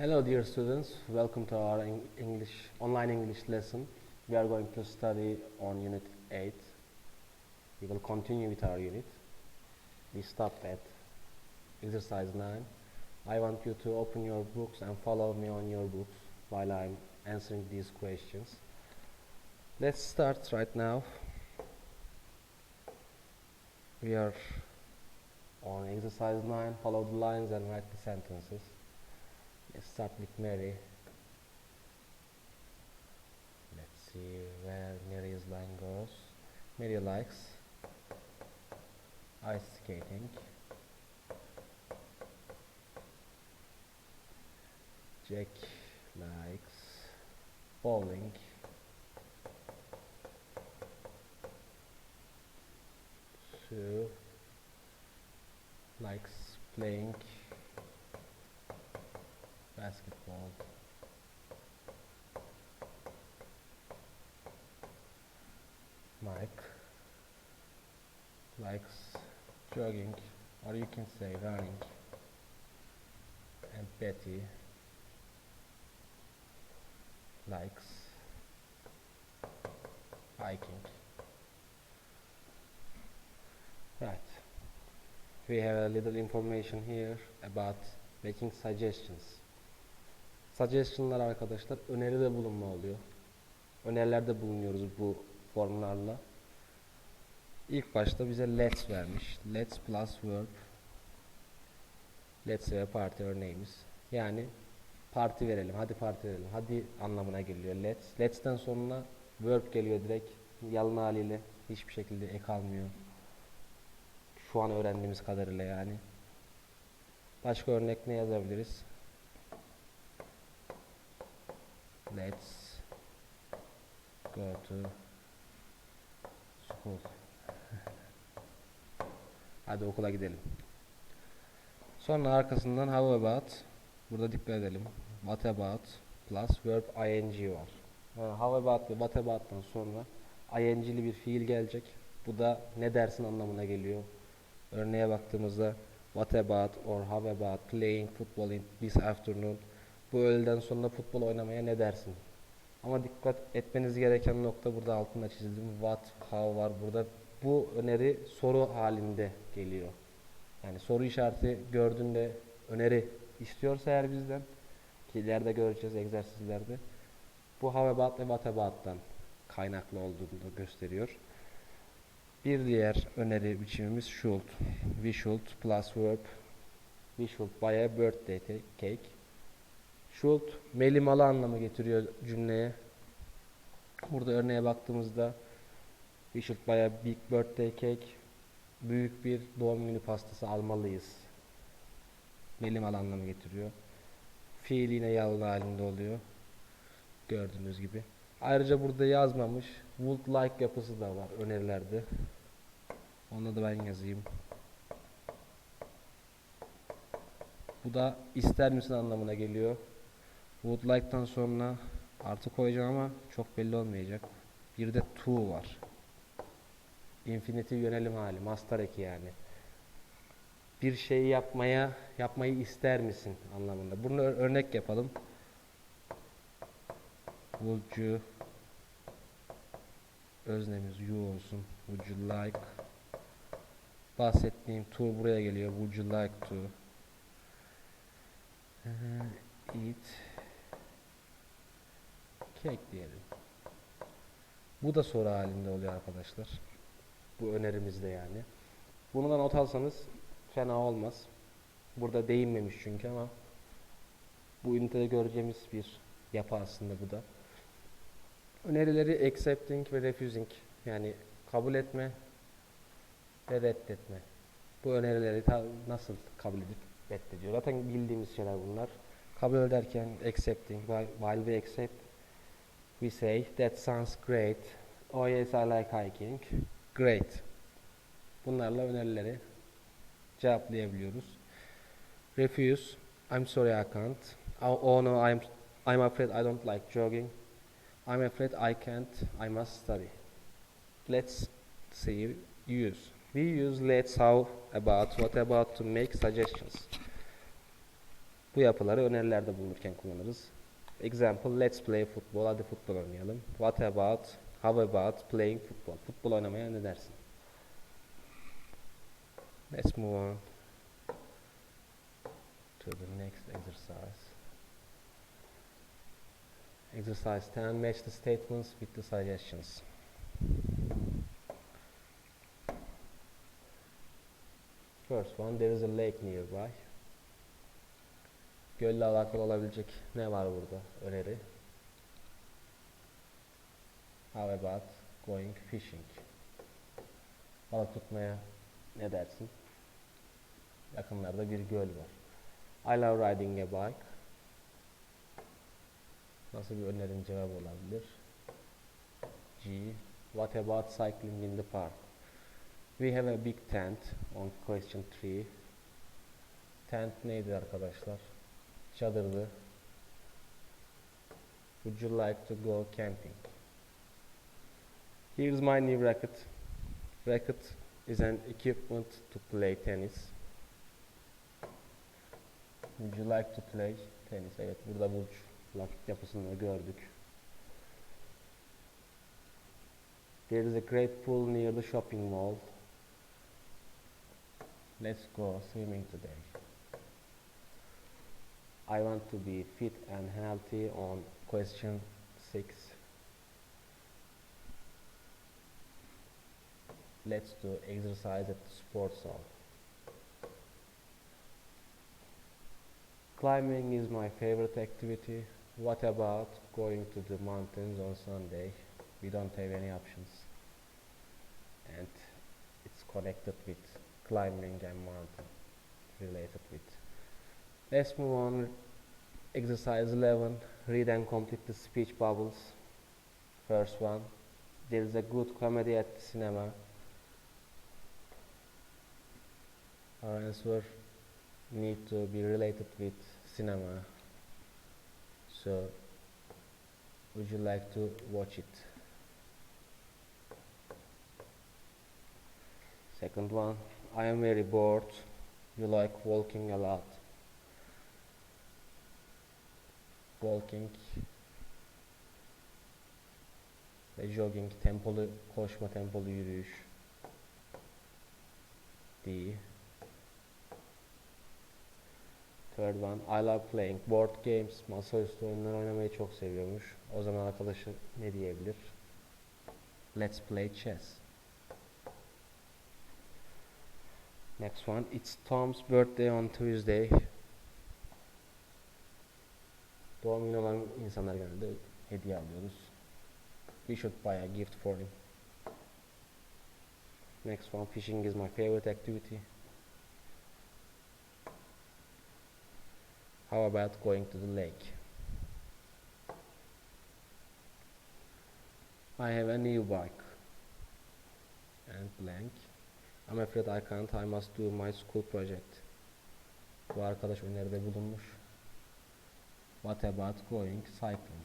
Hello, dear students. Welcome to our English online English lesson. We are going to study on Unit 8. We will continue with our unit. We stopped at exercise 9. I want you to open your books and follow me on your books while I'm answering these questions. Let's start right now. We are on exercise 9. Follow the lines and write the sentences. Let's start with Mary. Let's see where Mary's line goes. Mary likes ice skating. Jack likes bowling. Sue likes playing basketball. Mike likes jogging, or you can say running. And Betty likes hiking. Right. We have a little information here about making suggestions. Suggestion'lar arkadaşlar öneride bulunma oluyor. Önerilerde bulunuyoruz bu formlarla. İlk başta bize let's vermiş. Let's plus verb. Let's ve parti örneğimiz. Yani parti verelim, hadi parti verelim. Hadi anlamına geliyor let's. Let's'ten sonra verb geliyor direkt. Yalın haliyle hiçbir şekilde ek almıyor. Şu an öğrendiğimiz kadarıyla yani. Başka örnek ne yazabiliriz? Let's go to school. Hadi okula gidelim. Sonra arkasından how about burada dikkat edelim. What about plus verb ing var. How about ve what about'tan sonra ing'li bir fiil gelecek. Bu da ne dersin anlamına geliyor. Örneğe baktığımızda what about or how about playing football in this afternoon bu öğleden sonra futbol oynamaya ne dersin? Ama dikkat etmeniz gereken nokta burada altında çizdim. What, how var burada. Bu öneri soru halinde geliyor. Yani soru işareti gördüğünde öneri istiyorsa eğer bizden ki ileride göreceğiz egzersizlerde. Bu about ve what about'tan kaynaklı olduğunu da gösteriyor. Bir diğer öneri biçimimiz should. We should plus verb. We should buy a birthday cake. Should melimalı anlamı getiriyor cümleye. Burada örneğe baktığımızda We should buy a big birthday cake. Büyük bir doğum günü pastası almalıyız. Melimalı anlamı getiriyor. Fiil yine yalın halinde oluyor. Gördüğünüz gibi. Ayrıca burada yazmamış would like yapısı da var önerilerde. Onu da ben yazayım. Bu da ister misin anlamına geliyor. Would like'tan sonra artı koyacağım ama çok belli olmayacak. Bir de to var. Infinitif yönelim hali, mastar eki yani. Bir şeyi yapmaya, yapmayı ister misin anlamında. Bunu ör- örnek yapalım. Would you öznemiz you olsun. Would you like bahsettiğim to buraya geliyor. Would you like to eat cake diyelim. Bu da soru halinde oluyor arkadaşlar. Bu önerimizde yani. Bunu da not alsanız fena olmaz. Burada değinmemiş çünkü ama bu ünitede göreceğimiz bir yapı aslında bu da. Önerileri accepting ve refusing yani kabul etme ve reddetme. Bu önerileri nasıl kabul edip reddediyor? Zaten bildiğimiz şeyler bunlar. Kabul ederken accepting while we accept we say that sounds great. Oh yes I like hiking. Great. Bunlarla önerileri cevaplayabiliyoruz. Refuse. I'm sorry I can't. Oh, oh no I'm I'm afraid I don't like jogging. I'm afraid I can't. I must study. Let's see use. We use let's how about what about to make suggestions. Bu yapıları önerilerde bulunurken kullanırız. Example, let's play football. Hadi futbol oynayalım. What about, how about playing football? Futbol oynamaya ne dersin? Let's move on to the next exercise. Exercise 10, match the statements with the suggestions. First one, there is a lake nearby. Gölle alakalı olabilecek ne var burada? Öneri. How about going fishing? Balık tutmaya ne dersin? Yakınlarda bir göl var. I love riding a bike. Nasıl bir önerin cevabı olabilir? G. What about cycling in the park? We have a big tent on question 3. Tent neydi arkadaşlar? Çadırdı. Would you like to go camping? Here's my new racket. Racket is an equipment to play tennis. Would you like to play tennis? Evet burada burç rakit yapısını gördük. There is a great pool near the shopping mall. Let's go swimming today. I want to be fit and healthy on question 6. Let's do exercise at the sports hall. Climbing is my favorite activity. What about going to the mountains on Sunday? We don't have any options. And it's connected with climbing and mountain related with. Let's move on. Exercise 11. Read and complete the speech bubbles. First one. There is a good comedy at the cinema. Our answer need to be related with cinema. So, would you like to watch it? Second one, I am very bored. You like walking a lot. Walking ve jogging, tempolu koşma, tempolu yürüyüş. D. Third one, I love playing board games. Masaüstü oyunlar oynamayı çok seviyormuş. O zaman arkadaşı ne diyebilir? Let's play chess. Next one, it's Tom's birthday on Tuesday. Doğum günü olan insanlar genelde hediye alıyoruz. We should buy a gift for him. Next one, fishing is my favorite activity. How about going to the lake? I have a new bike. And blank. I'm afraid I can't. I must do my school project. Bu arkadaş öneride bulunmuş. What about going cycling?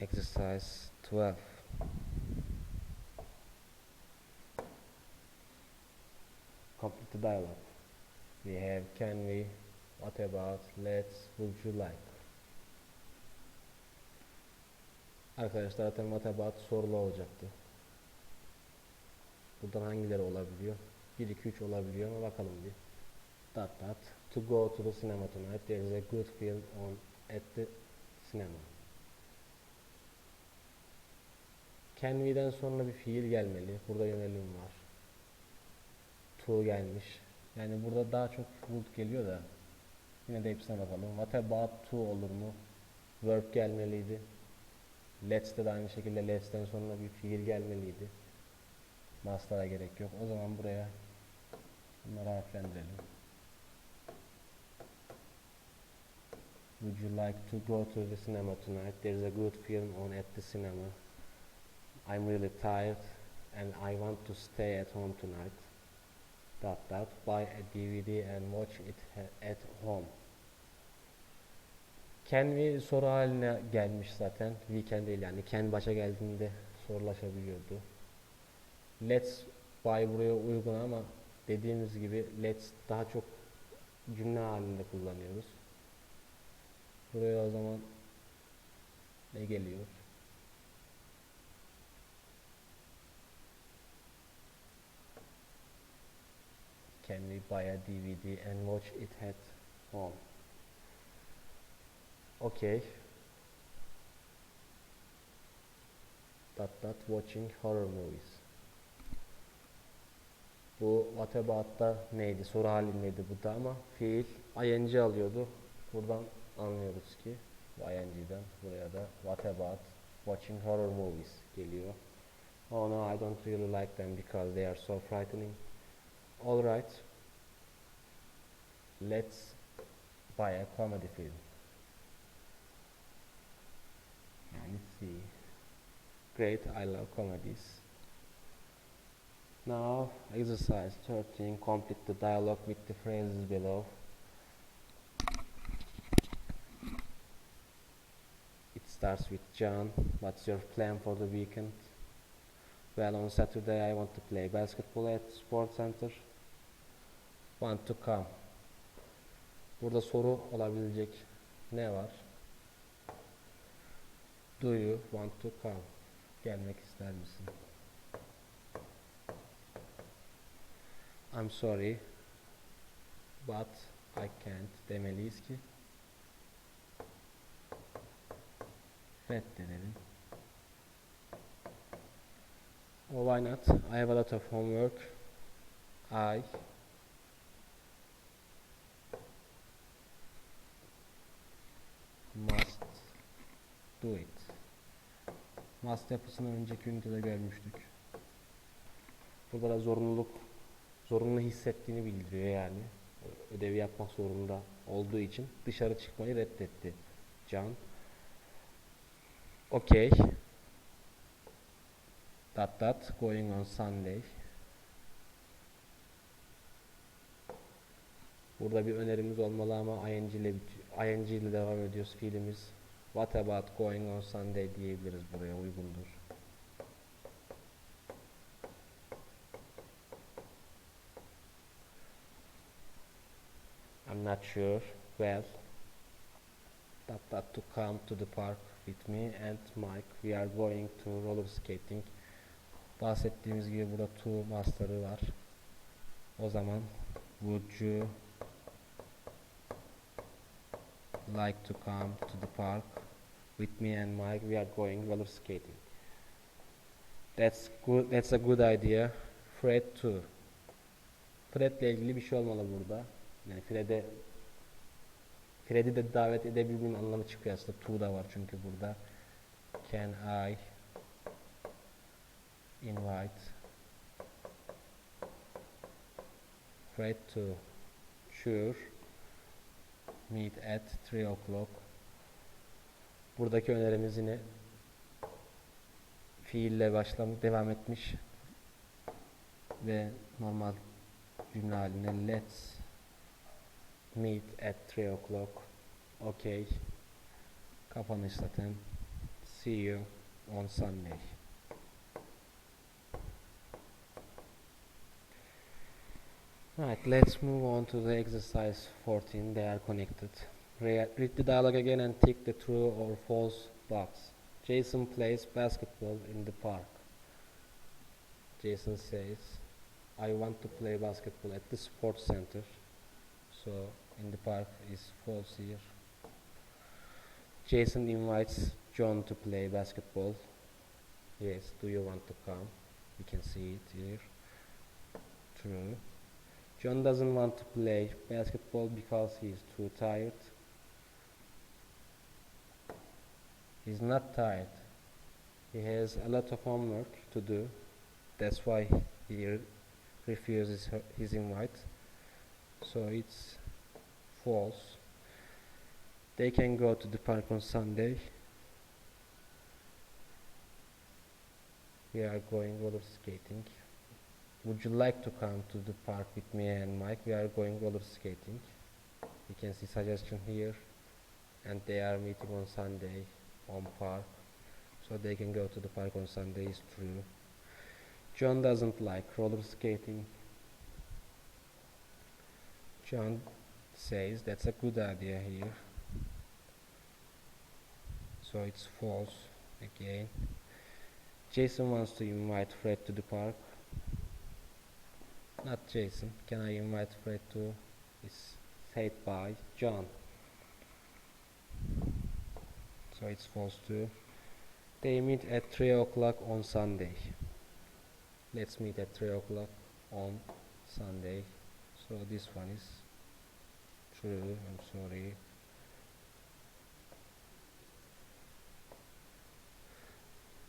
Exercise 12. Complete the dialogue. We have can we, what about, let's, would you like? Arkadaşlar zaten about sorulu olacaktı. Buradan hangileri olabiliyor? 1, 2, 3 olabiliyor ama bakalım bir. Dot dot. To go to the cinema tonight. There is a good film on at the cinema. Can we'den sonra bir fiil gelmeli. Burada yönelim var. To gelmiş. Yani burada daha çok would geliyor da yine de hepsine bakalım. What about to olur mu? Verb gelmeliydi. Let's de, aynı şekilde let's'ten sonra bir fiil gelmeliydi. Must'a gerek yok. O zaman buraya bunları harflendirelim. Would you like to go to the cinema tonight? There is a good film on at the cinema. I'm really tired and I want to stay at home tonight. Dot dot. Buy a DVD and watch it at home. Can we soru haline gelmiş zaten. We can değil yani. Can başa geldiğinde sorulaşabiliyordu. Let's buy buraya uygun ama dediğimiz gibi let's daha çok cümle halinde kullanıyoruz. Buraya o zaman ne geliyor? Can we buy a DVD and watch it at home? Okay. Dot dot watching horror movies. Bu what about'ta neydi? Soru halindeydi bu da ama fiil ing alıyordu. Buradan anlıyoruz ki bu ing'den buraya da what about watching horror movies geliyor. Oh no, I don't really like them because they are so frightening. Alright. Let's buy a comedy film. Let's see. Great, I love comedies. Now, exercise 13. Complete the dialogue with the phrases below. It starts with John. What's your plan for the weekend? Well, on Saturday I want to play basketball at Sports Center. Want to come. Burada soru olabilecek ne var? Do you want to come? Gelmek ister misin? I'm sorry but I can't demeliyiz ki reddedelim. Oh, why not? I have a lot of homework. I must do it. Must yapısını önceki ünitede görmüştük. Burada da zorunluluk, zorunlu hissettiğini bildiriyor yani. Ödevi yapmak zorunda olduğu için dışarı çıkmayı reddetti Can. Okay. Dot dot going on Sunday. Burada bir önerimiz olmalı ama ing ile ing ile devam ediyoruz fiilimiz. What about going on Sunday diyebiliriz buraya uygundur. I'm not sure. Well, dot dot to come to the park with me and Mike. We are going to roller skating. Bahsettiğimiz gibi burada to master'ı var. O zaman would you like to come to the park with me and Mike? We are going roller skating. That's good. That's a good idea. Fred too. Fred'le ilgili bir şey olmalı burada. Yani Fred'e Fred'i de davet edebilmenin anlamı çıkıyor aslında. To da var çünkü burada. Can I invite Fred to sure meet at 3 o'clock. Buradaki önerimiz yine fiille başlam devam etmiş ve normal cümle haline let's meet at 3 o'clock. Okay. Kapanış zaten. See you on Sunday Right, let's move on to the exercise 14. They are connected. Re- Read the dialogue again and tick the true or false box. Jason plays basketball in the park. Jason says, I want to play basketball at the sports center. So, in the park is false here. Jason invites John to play basketball. Yes, do you want to come? We can see it here. True. John doesn't want to play basketball because he is too tired. He's not tired. He has a lot of homework to do. That's why he re- refuses her, his invite. So it's false. They can go to the park on Sunday. We are going roller skating. Would you like to come to the park with me and Mike? We are going roller skating. You can see suggestion here. and they are meeting on Sunday on park so they can go to the park on Sunday is true John doesn't like roller skating John says that's a good idea here so it's false again Jason wants to invite Fred to the park not Jason. Can I invite Fred to is said by John. So it's false too. They meet at 3 o'clock on Sunday. Let's meet at 3 o'clock on Sunday. So this one is true. I'm sorry.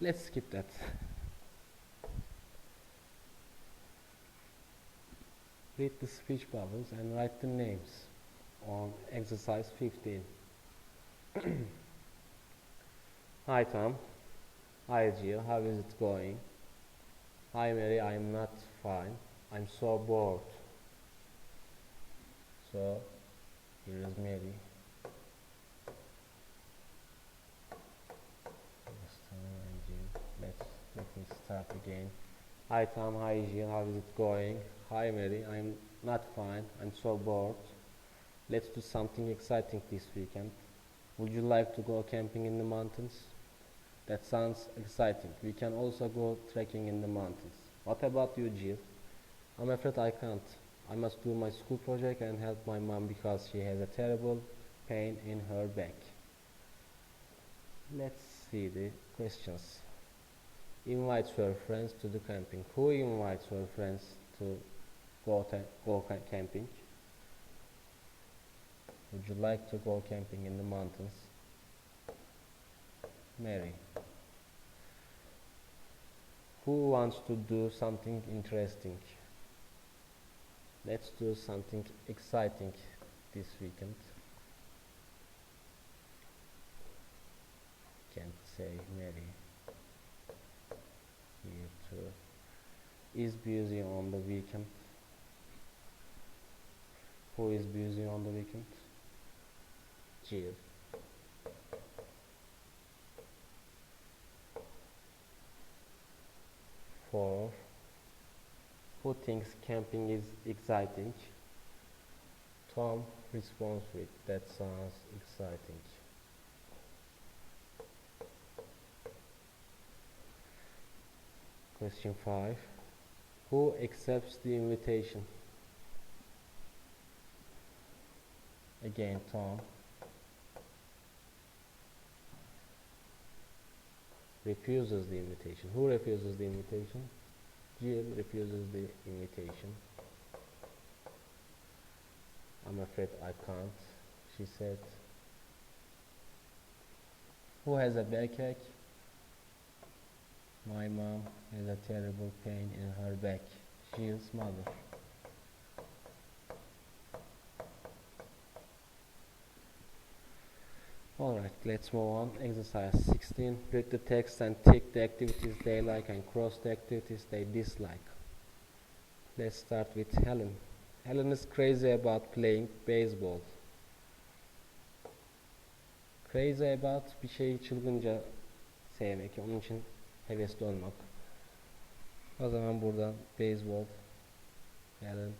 Let's skip that read the speech bubbles and write the names on exercise 15 Hi Tom. Hi Jill, how is it going? Hi Mary, I'm not fine. I'm so bored. So, here is Mary. Let's let me start again. Hi Tom, hi Jill, how is it going? Hi Mary, I'm not fine. I'm so bored. Let's do something exciting this weekend. Would you like to go camping in the mountains? That sounds exciting. We can also go trekking in the mountains. What about you, Jill? I'm afraid I can't. I must do my school project and help my mom because she has a terrible pain in her back. Let's see the questions. Invites her friends to the camping. Who invites her friends to go, go ca- camping? Would you like to go camping in the mountains? Mary. Who wants to do something interesting? Let's do something exciting this weekend. Can't say Mary. Here too. Is busy on the weekend. Who is busy on the weekend? Jill. Four. Who thinks camping is exciting? Tom responds with, that sounds exciting. Question 5. Who accepts the invitation? Again, Tom. Refuses the invitation. Who refuses the invitation? Jill refuses the invitation. I'm afraid I can't, she said. Who has a backache? My mom has a terrible pain in her back. Jill's mother. Let's move on. Exercise 16. Read the text and tick the activities they like and cross the activities they dislike. Let's start with Helen. Helen is crazy about playing baseball. Crazy about bir şeyi çılgınca sevmek, onun için hevesli olmak. O zaman buradan baseball, Helen.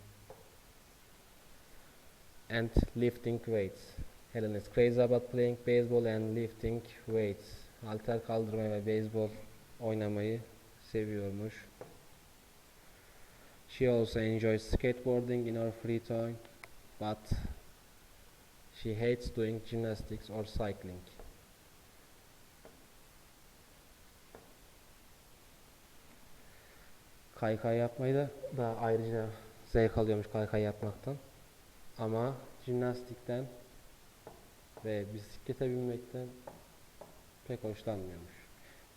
And lifting weights. Helen is crazy about playing baseball and lifting weights. Halter kaldırmayı ve beyzbol oynamayı seviyormuş. She also enjoys skateboarding in her free time, but she hates doing gymnastics or cycling. Kaykay yapmayı da, da ayrıca zevk alıyormuş kaykay yapmaktan. Ama jimnastikten ve bisiklete binmekten pek hoşlanmıyormuş.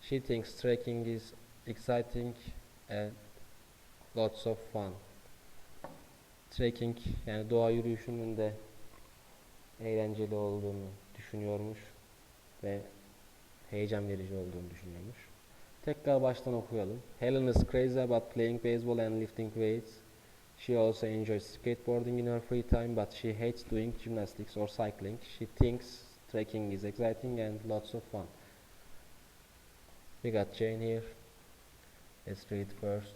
She thinks trekking is exciting and lots of fun. Trekking yani doğa yürüyüşünün de eğlenceli olduğunu düşünüyormuş ve heyecan verici olduğunu düşünüyormuş. Tekrar baştan okuyalım. Helen is crazy about playing baseball and lifting weights. She also enjoys skateboarding in her free time, but she hates doing gymnastics or cycling. She thinks Trekking is exciting and lots of fun. We got Jane here. Let's read first.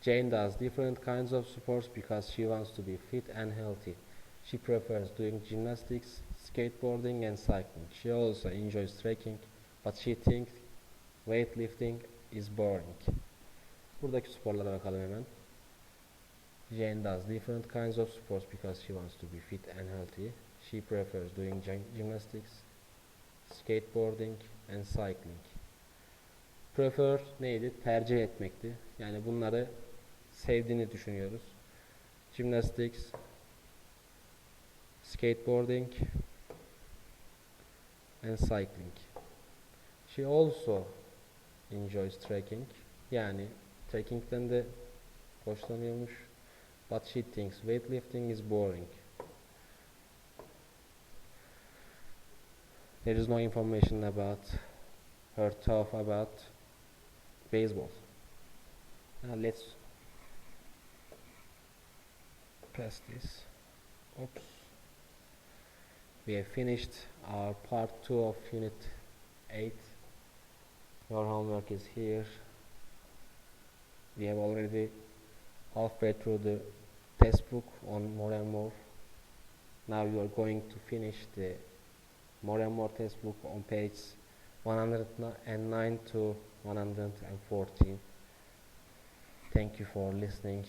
Jane does different kinds of sports because she wants to be fit and healthy. She prefers doing gymnastics, skateboarding, and cycling. She also enjoys trekking, but she thinks weightlifting is boring. Buradaki sporlara bakalım hemen. Jane does different kinds of sports because she wants to be fit and healthy. She prefers doing gym- gymnastics, skateboarding, and cycling. Prefer neydi? Tercih etmekti. Yani bunları sevdiğini düşünüyoruz. Gymnastics, skateboarding, and cycling. She also enjoys trekking. Yani trekkingden de hoşlanıyormuş. But she thinks weightlifting is boring. There is no information about her thought about baseball. Now let's pass this. Oops. We have finished our part 2 of unit 8. Your homework is here. We have already halfway through the test book on more and more. Now you are going to finish the more and more test book on page 109 to 114. Thank you for listening.